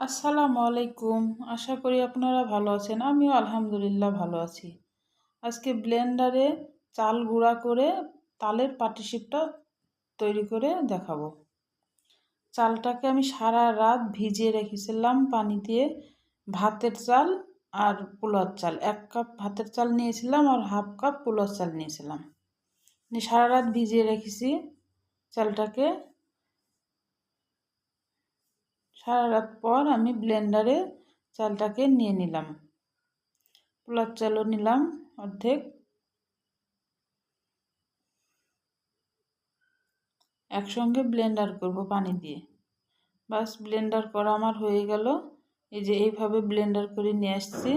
আসসালামু আলাইকুম। আশা করি আপনারা ভালো আছেন। আমিও আলহামদুলিল্লাহ ভালো আছি। আজকে ব্লেন্ডারে চাল গুঁড়া করে তালের পাটিসিপটা তৈরি করে দেখাবো। চালটাকে আমি সারা রাত ভিজিয়ে রেখেছিলাম পানি দিয়ে। ভাতের চাল আর পোলার চাল। এক কাপ ভাতের চাল নিয়েছিলাম আর হাফ কাপ পোলার চাল নিয়েছিলাম। সারা রাত ভিজিয়ে রেখেছি চালটাকে। সারা রাত পর আমি ব্লেন্ডারে চালটাকে নিয়ে নিলাম। পোলার চালও নিলাম অর্ধেক। একসঙ্গে ব্লেন্ডার করব পানি দিয়ে। বাস ব্লেন্ডার করা আমার হয়ে গেল। এই যে এইভাবে ব্লেন্ডার করে নিয়ে আসছি।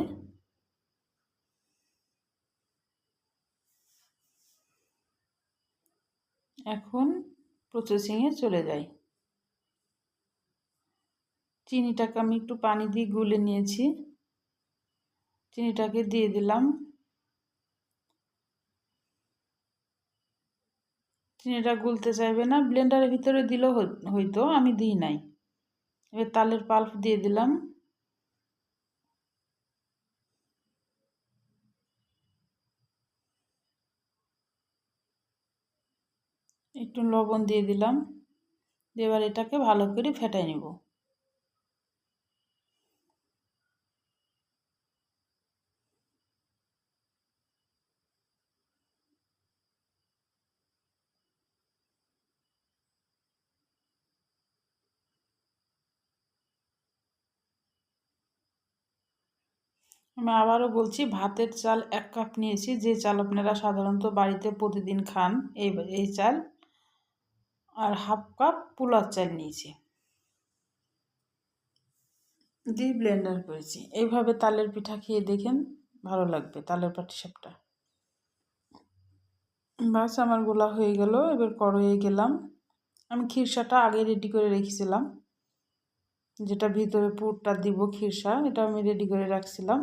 এখন প্রসেসিংয়ে চলে যাই। চিনিটাকে আমি একটু পানি দিয়ে গুলে নিয়েছি। চিনিটাকে দিয়ে দিলাম। চিনিটা গুলতে চাইবে না। ব্লেন্ডারের ভিতরে দিলেও হইতো আমি দিই নাই। এবার তালের পাল্প দিয়ে দিলাম। একটু লবণ দিয়ে দিলাম। এবার এটাকে ভালো করে ফেটাই নেব। আমি আবারও বলছি, ভাতের চাল এক কাপ নিয়েছি। যে চাল আপনারা সাধারণত বাড়িতে প্রতিদিন খান, এই এই চাল। আর হাফ কাপ পোলার চাল নিয়েছি। দিয়ে ব্লেন্ডার করেছি। এইভাবে তালের পিঠা খেয়ে দেখেন, ভালো লাগবে তালের পাটিসাপটা। বাস, আমার গোলা হয়ে গেল, এবার কড়াইয়ে গেলাম। আমি খিরসাটা আগে রেডি করে রেখেছিলাম। যেটা ভিতরে পুরটা দিব খিরসা এটা আমি রেডি করে রাখছিলাম।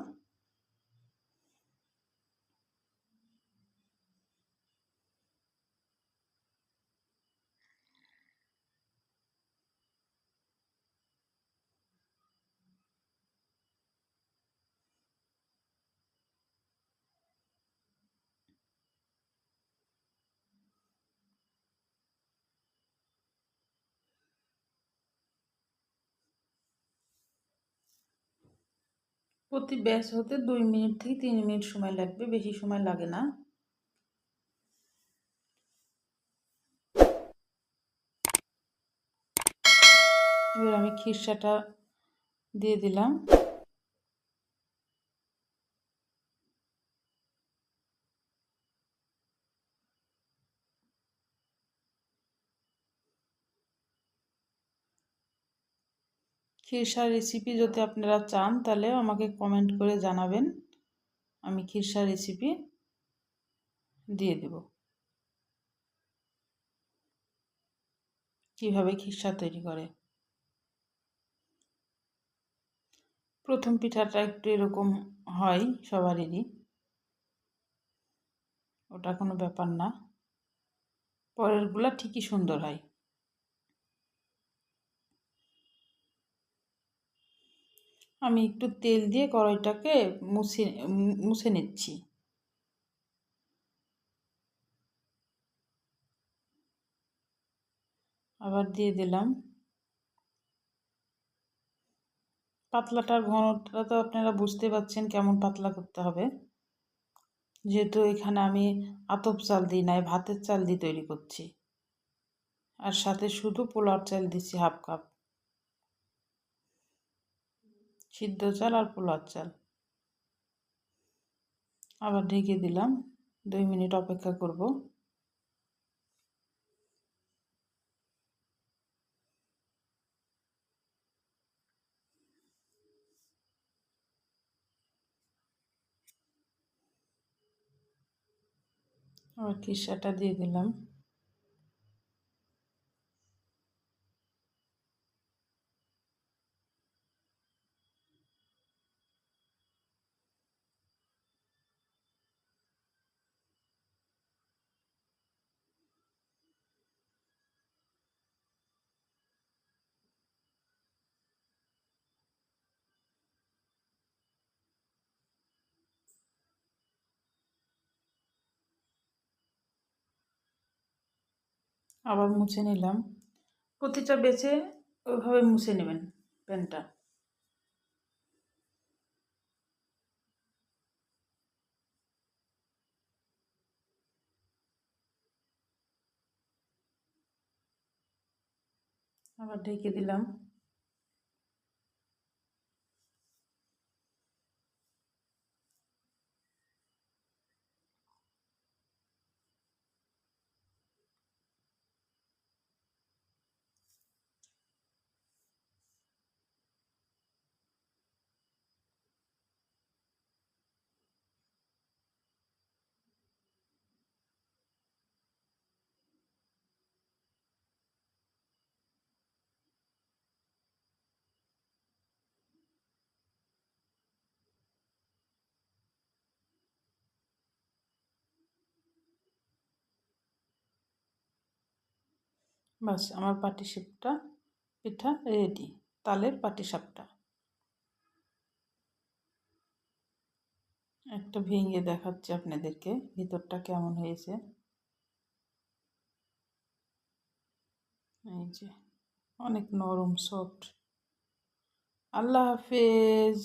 প্রতি ব্যাস হতে দুই মিনিট থেকে তিন মিনিট সময় লাগবে, বেশি সময় লাগে না। এবার আমি খিরসাটা দিয়ে দিলাম। খিরসার রেসিপি যদি আপনারা চান, তাহলে আমাকে কমেন্ট করে জানাবেন। আমি খিরসার রেসিপি দিয়ে দেব। কীভাবে খিরসা তৈরি করে? প্রথম পিঠাটা একটু এরকম হয় সবারই ওটা কোনো ব্যাপার না। পরেরগুলা ঠিকই সুন্দর হয়। আমি একটু তেল দিয়ে কড়াইটাকে মুছে মুছে নিচ্ছি। আবার দিয়ে দিলাম। পাতলাটার ঘনটা তো আপনারা বুঝতে পারছেন কেমন পাতলা করতে হবে। যেহেতু এখানে আমি আতপ চাল দিই নাই, ভাতের চাল দিয়ে তৈরি করছি। আর সাথে শুধু পোলার চাল দিচ্ছি হাফ কাপ। সিদ্ধ চাল আর পোলার চাল। আবার ঢেকে দিলাম। দুই মিনিট অপেক্ষা করব। আবার কিসাটা দিয়ে দিলাম। আবার মুছে নিলাম। প্রতিটা বেছে ওইভাবে মুছে নেবেন প্যানটা আবার ঢেকে দিলাম। বাস, আমার পাটিসাপটা, পিঠা রেডি তালের পাটিসাপটা। একটা ভেঙে দেখাচ্ছে আপনাদেরকে, ভিতরটা কেমন হয়েছে। এই যে, অনেক নরম সফট আল্লাহ হাফেজ!